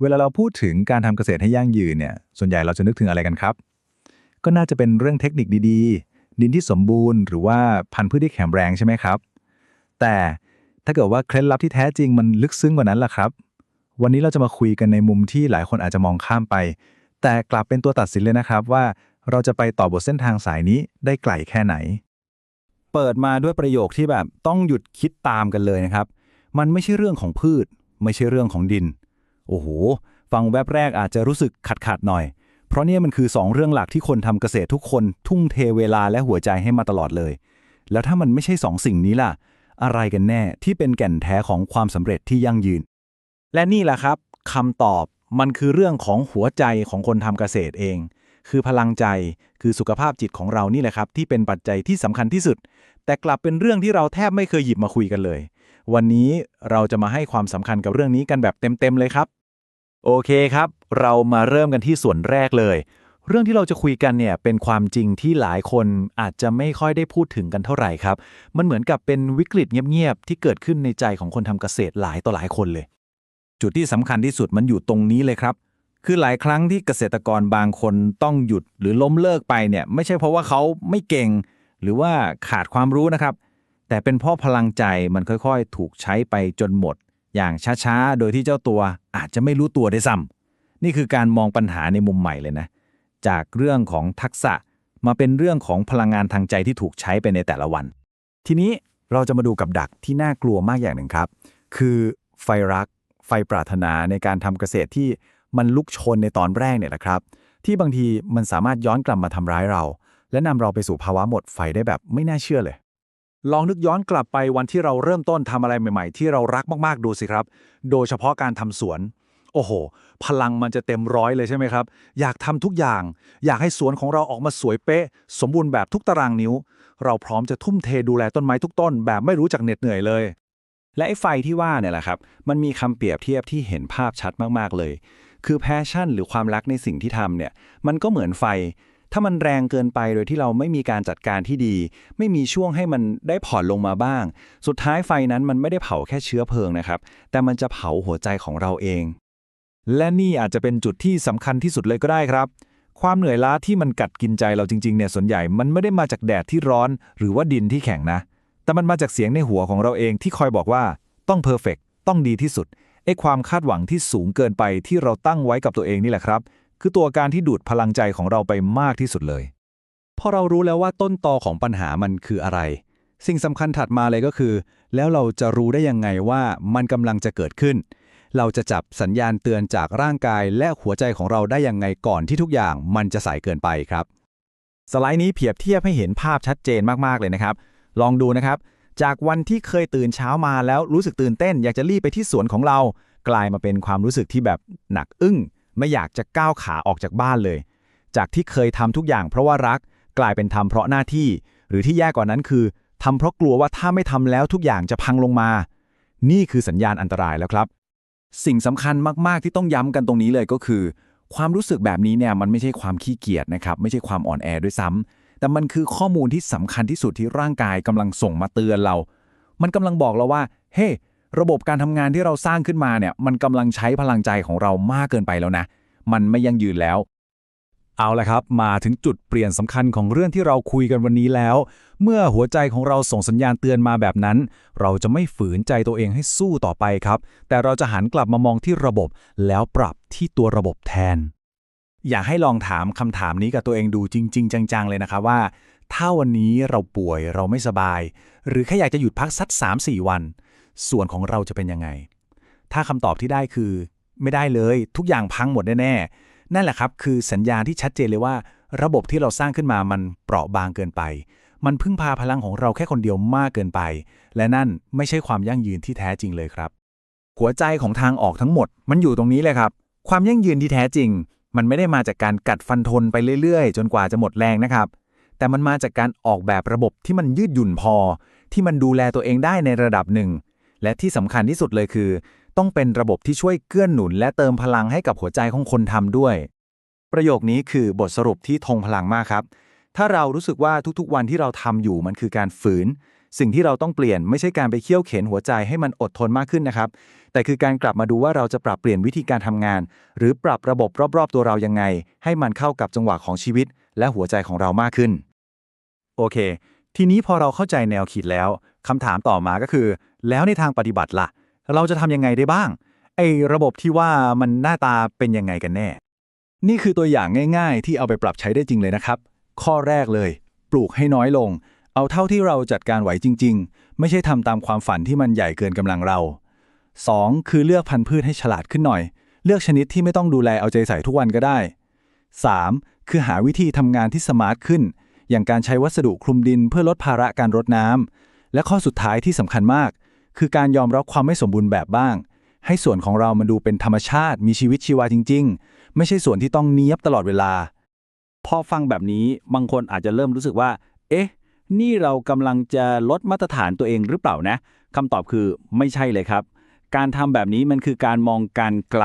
เวลาเราพูดถึงการทำเกษตรให้ยั่งยืนเนี่ย ส่วนใหญ่เราจะนึกถึงอะไรกันครับ ก็น่าจะเป็นเรื่องเทคนิคดีๆ ดินที่สมบูรณ์ หรือว่าพันธุ์พืชที่แข็งแรงใช่ไหมครับ แต่ถ้าเกิดว่าเคล็ดลับที่แท้จริงมันลึกซึ้งกว่านั้นล่ะครับ วันนี้เราจะมาคุยกันในมุมที่หลายคนอาจจะมองข้ามไป แต่กลับเป็นตัวตัดสินเลยนะครับว่าเราจะไปต่อบทเส้นทางสายนี้ได้ไกลแค่ไหน เปิดมาด้วยประโยคที่แบบต้องหยุดคิดตามกันเลยนะครับ มันไม่ใช่เรื่องของพืช ไม่ใช่เรื่องของดิน โอ้โห ฟังแวบแรกอาจจะรู้สึกขัดขัดหน่อย เพราะเนี่ยมันคือ 2 เรื่องหลักที่คนทำเกษตรทุกคนทุ่มเทเวลาและหัวใจให้มาตลอดเลย แล้วถ้ามันไม่ใช่สองสิ่งนี้ล่ะ อะไรกันแน่ที่เป็นแก่นแท้ของความสำเร็จที่ยั่งยืน และนี่แหละครับคำตอบมันคือเรื่องของหัวใจของคนทำเกษตรเอง คือพลังใจคือสุขภาพจิตของเรานี่แหละครับ ที่เป็นปัจจัยที่สำคัญที่สุด แต่กลับเป็นเรื่องที่เราแทบไม่เคยหยิบมาคุยกันเลย วันนี้เราจะมาให้ความสำคัญกับเรื่องนี้กันแบบเต็มๆเลยครับ โอเคครับ เรามาเริ่มกันที่ส่วนแรกเลย เรื่องที่เราจะคุยกันเนี่ยเป็นความจริงที่หลายคนอาจจะไม่ค่อยได้พูดถึงกันเท่าไหร่ครับ มันเหมือนกับเป็นวิกฤตเงียบๆที่เกิดขึ้นในใจของคนทำเกษตรหลายต่อหลายคนเลย จุดที่สำคัญที่สุดมันอยู่ตรงนี้เลยครับ คือหลายครั้งที่เกษตรกรบางคนต้องหยุดหรือล้มเลิกไปเนี่ยไม่ใช่เพราะว่าเขาไม่เก่ง หรือว่าขาดความรู้นะครับ แต่เป็นเพราะพลังใจมันค่อยๆ ถูกใช้ไปจนหมด อย่างช้าๆ โดยที่เจ้าตัวอาจจะไม่รู้ตัวได้วยซ้ำนี่คือการมองปัญหาในมุมใหม่เลยนะ จากเรื่องของทักษะมาเป็นเรื่องของพลังงานทางใจที่ถูกใช้ไปในแต่ละวัน ทีนี้เราจะมาดูกับดักที่น่ากลัวมากอย่างหนึ่งครับ คือไฟรัก ไฟปรารถนาในการทำเกษตรที่มันลุกชนในตอนแรกเนี่ยแหละครับ ที่บางทีมันสามารถย้อนกลับมาทำร้ายเรา และนำเราไปสู่ภาวะหมดไฟได้แบบไม่น่าเชื่อเลย ลองนึกย้อนกลับไปวันที่เราเริ่มต้นทำอะไรใหม่ ๆ ที่เรารักมากๆ ดูสิครับ โดยเฉพาะการทำสวน โอ้โห พลังมันจะเต็มร้อยเลยใช่ไหมครับ อยากทำทุกอย่าง อยากให้สวนของเราออกมาสวยเป๊ะ สมบูรณ์แบบทุกตารางนิ้ว เราพร้อมจะทุ่มเทดูแลต้นไม้ทุกต้น แบบไม่รู้จักเหน็ดเหนื่อยเลย และไอ้ไฟที่ว่าเนี่ยแหละครับ มันมีคำเปรียบเทียบที่เห็นภาพชัดมากๆเลย คือแพชชั่น หรือความรักในสิ่งที่ทำเนี่ย มันก็เหมือนไฟ ถ้ามันแรงเกินไปโดยที่เราไม่มีการจัดการที่ดี ไม่มีช่วงให้มันได้ผ่อนลงมาบ้าง สุดท้ายไฟนั้นมันไม่ได้เผาแค่เชื้อเพลิงนะครับ แต่มันจะเผาหัวใจของเราเอง และนี่อาจจะเป็นจุดที่สำคัญที่สุดเลยก็ได้ครับ ความเหนื่อยล้าที่มันกัดกินใจเราจริงๆเนี่ยส่วนใหญ่มันไม่ได้มาจากแดดที่ร้อน หรือว่าดินที่แข็งนะ แต่มันมาจากเสียงในหัวของเราเองที่คอยบอกว่าต้องเพอร์เฟกต้องดีที่สุดไอ้ความคาดหวังที่สูงเกินไปที่เราตั้งไว้กับตัวเองนี่แหละครับ คือตัวการที่ดูดพลังใจของเราไปมากที่สุดเลย พอเรารู้แล้วว่าต้นตอของปัญหามันคืออะไร สิ่งสำคัญถัดมาเลยก็คือ แล้วเราจะรู้ได้ยังไงว่ามันกำลังจะเกิดขึ้น เราจะจับสัญญาณเตือนจากร่างกายและหัวใจของเราได้ยังไงก่อนที่ทุกอย่างมันจะสายเกินไปครับ สไลด์นี้เปรียบเทียบให้เห็นภาพชัดเจนมากๆเลยนะครับ ลองดูนะครับ จากวันที่เคยตื่นเช้ามาแล้วรู้สึกตื่นเต้น อยากจะรีบไปที่สวนของเรา กลายมาเป็นความรู้สึกที่แบบหนักอึ้ง ไม่อยากจะก้าวขาออกจากบ้านเลย จากที่เคยทำทุกอย่างเพราะว่ารักกลายเป็นทำเพราะหน้าที่ หรือที่แย่กว่านั้นคือทำเพราะกลัวว่าถ้าไม่ทำแล้วทุกอย่างจะพังลงมา นี่คือสัญญาณอันตรายแล้วครับ สิ่งสำคัญมาก ๆ ที่ต้องย้ำกันตรงนี้เลยก็คือ ความรู้สึกแบบนี้เนี่ยมันไม่ใช่ความขี้เกียจนะครับ ไม่ใช่ความอ่อนแอด้วยซ้ำแต่มันคือข้อมูลที่สำคัญที่สุดที่ร่างกายกำลังส่งมาเตือนเรา มันกำลังบอกเราว่า เฮ้ ระบบการทำงานที่เราสร้างขึ้นมาเนี่ยมันกำลังใช้พลังใจของเรามากเกินไปแล้วนะ มันไม่ยั่งยืนแล้ว เอาละครับ มาถึงจุดเปลี่ยนสำคัญของเรื่องที่เราคุยกันวันนี้แล้ว เมื่อหัวใจของเราส่งสัญญาณเตือนมาแบบนั้น เราจะไม่ฝืนใจตัวเองให้สู้ต่อไปครับ แต่เราจะหันกลับมามองที่ระบบ แล้วปรับที่ตัวระบบแทน อยากให้ลองถามคำถามนี้กับตัวเองดูจริง ๆ จัง ๆ เลยนะครับว่า ถ้าวันนี้เราป่วยเราไม่สบาย หรือแค่อยากจะหยุดพักสัก3-4 วัน ส่วนของเราจะเป็นยังไง ถ้าคำตอบที่ได้คือ ไม่ได้เลย ทุกอย่างพังหมดแน่ๆ นั่นแหละครับ คือสัญญาณที่ชัดเจนเลยว่า ระบบที่เราสร้างขึ้นมามันเปราะบางเกินไป มันพึ่งพาพลังของเราแค่คนเดียวมากเกินไป และนั่นไม่ใช่ความยั่งยืนที่แท้จริงเลยครับ หัวใจของทางออกทั้งหมด มันอยู่ตรงนี้เลยครับ ความยั่งยืนที่แท้จริง มันไม่ได้มาจากการกัดฟันทนไปเรื่อยๆ จนกว่าจะหมดแรงนะครับ แต่มันมาจากการออกแบบระบบที่มันยืดหยุ่นพอ ที่มันดูแลตัวเองได้ในระดับหนึ่ง และที่สำคัญที่สุดเลยคือ ต้องเป็นระบบที่ช่วยเกื้อนหนุน และเติมพลังให้กับหัวใจของคนทำด้วย ประโยคนี้คือบทสรุปที่ทงพลังมากครับ ถ้าเรารู้สึกว่าทุกๆ วันที่เราทำอยู่มันคือการฝืน สิ่งที่เราต้องเปลี่ยนไม่ใช่การไปเคี่ยวเข็นหัวใจให้มันอดทนมากขึ้นนะครับ แต่คือการกลับมาดูว่าเราจะปรับเปลี่ยนวิธีการทำงาน หรือปรับระบบรอบๆ ตัวเรายังไง ให้มันเข้ากับจังหวะของชีวิต และหัวใจของเรามากขึ้น โอเค ทีนี้พอเราเข้าใจแนวคิดแล้ว คำถามต่อมาก็คือ แล้วในทางปฏิบัติล่ะ เราจะทำยังไงได้บ้าง ไอ้ระบบที่ว่ามันหน้าตาเป็นยังไงกันแน่ นี่คือตัวอย่างง่าย ๆ ที่เอาไปปรับใช้ได้จริงเลยนะครับ ข้อแรกเลย ปลูกให้น้อยลง เอาเท่าที่เราจัดการไหวจริง ๆ ไม่ใช่ทำตามความฝันที่มันใหญ่เกินกำลังเรา 2. คือเลือกพันธุ์พืชให้ฉลาดขึ้นหน่อย เลือกชนิดที่ไม่ต้องดูแลเอาใจใส่ทุกวันก็ได้ 3. คือหาวิธีทำงานที่สมาร์ทขึ้น อย่างการใช้วัสดุคลุมดินเพื่อลดภาระการรดน้ำ และข้อสุดท้ายที่สำคัญมาก คือการยอมรับความไม่สมบูรณ์แบบบ้าง ให้ส่วนของเรามันดูเป็นธรรมชาติ มีชีวิตชีวาจริง ๆ ไม่ใช่ส่วนที่ต้องเนียบตลอดเวลา พอฟังแบบนี้บางคนอาจจะเริ่มรู้สึกว่า เอ๊ะ นี่เรากำลังจะลดมาตรฐานตัวเองหรือเปล่านะคำตอบคือไม่ใช่เลยครับ การทำแบบนี้มันคือการมองการไกล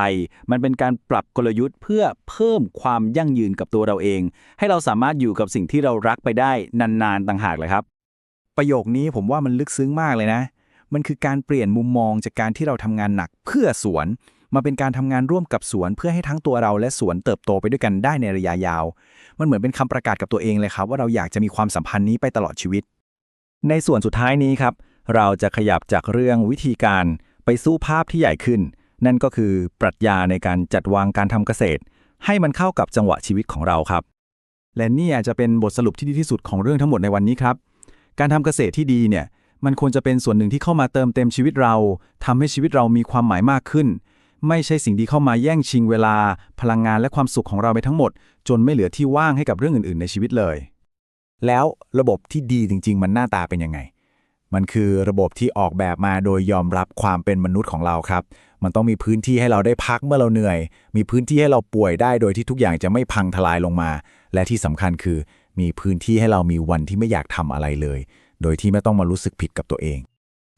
มันเป็นการปรับกลยุทธ์เพื่อเพิ่มความยั่งยืนกับตัวเราเอง ให้เราสามารถอยู่กับสิ่งที่เรารักไปได้นานๆต่างหากเลยครับ ประโยคนี้ผมว่ามันลึกซึ้งมากเลยนะ มันคือการเปลี่ยนมุมมองจากการที่เราทำงานหนักเพื่อสวน มาเป็นการทำงานร่วมกับสวน เพื่อให้ทั้งตัวเราและสวนเติบโตไปด้วยกันได้ในระยะยาว มันเหมือนเป็นคำประกาศกับตัวเองเลยครับ ว่าเราอยากจะมีความสัมพันธ์นี้ไปตลอดชีวิต ในส่วนสุดท้ายนี้ครับ เราจะขยับจากเรื่องวิธีการไปสู้ภาพที่ใหญ่ขึ้น นั่นก็คือปรัชญาในการจัดวางการทำเกษตร ให้มันเข้ากับจังหวะชีวิตของเราครับ และนี่อาจจะเป็นบทสรุปที่ดีที่สุดของเรื่องทั้งหมดในวันนี้ครับ การทำเกษตรที่ดีเนี่ยมันควรจะเป็นส่วนหนึ่งที่เข้ามาเติมเต็มชีวิตเราทำให้ชีวิตเรามีความหมายมากขึ้น ไม่ใช่สิ่งที่เข้ามาแย่งชิงเวลา พลังงานและความสุขของเราไปทั้งหมด จนไม่เหลือที่ว่างให้กับเรื่องอื่น ๆ ในชีวิตเลย แล้วระบบที่ดีจริง ๆ มันหน้าตาเป็นยังไง มันคือระบบที่ออกแบบมาโดยยอมรับความเป็นมนุษย์ของเราครับ มันต้องมีพื้นที่ให้เราได้พักเมื่อเราเหนื่อย มีพื้นที่ให้เราป่วยได้โดยที่ทุกอย่างจะไม่พังทลายลงมา และที่สำคัญคือ มีพื้นที่ให้เรามีวันที่ไม่อยากทำอะไรเลย โดยที่ไม่ต้องมารู้สึกผิดกับตัวเอง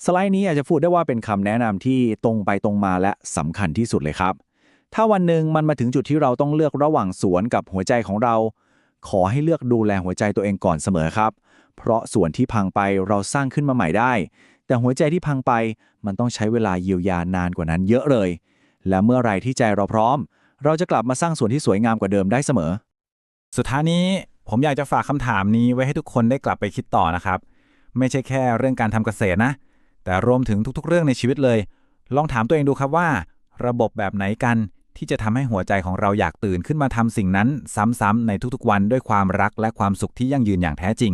สไลด์นี้อาจจะพูดได้ว่าเป็นคำแนะนำที่ตรงไปตรงมาและสำคัญที่สุดเลยครับ ถ้าวันหนึ่งมันมาถึงจุดที่เราต้องเลือกระหว่างสวนกับหัวใจของเรา ขอให้เลือกดูแลหัวใจตัวเองก่อนเสมอครับ เพราะส่วนที่พังไปเราสร้างขึ้นมาใหม่ได้ แต่หัวใจที่พังไปมันต้องใช้เวลาเยียวยานานกว่านั้นเยอะเลย และเมื่อไรที่ใจเราพร้อม เราจะกลับมาสร้างส่วนที่สวยงามกว่าเดิมได้เสมอ สุดท้ายนี้ ผมอยากจะฝากคำถามนี้ไว้ให้ทุกคนได้กลับไปคิดต่อนะครับ ไม่ใช่แค่เรื่องการทำเกษตรนะ แต่รวมถึงทุกๆ เรื่องในชีวิตเลย ลองถามตัวเองดูครับว่า ระบบแบบไหนกันที่จะทำให้หัวใจของเราอยากตื่นขึ้นมาทำสิ่งนั้น ซ้ำๆในทุกๆ วันด้วยความรักและความสุขที่ยั่งยืนอย่างแท้จริง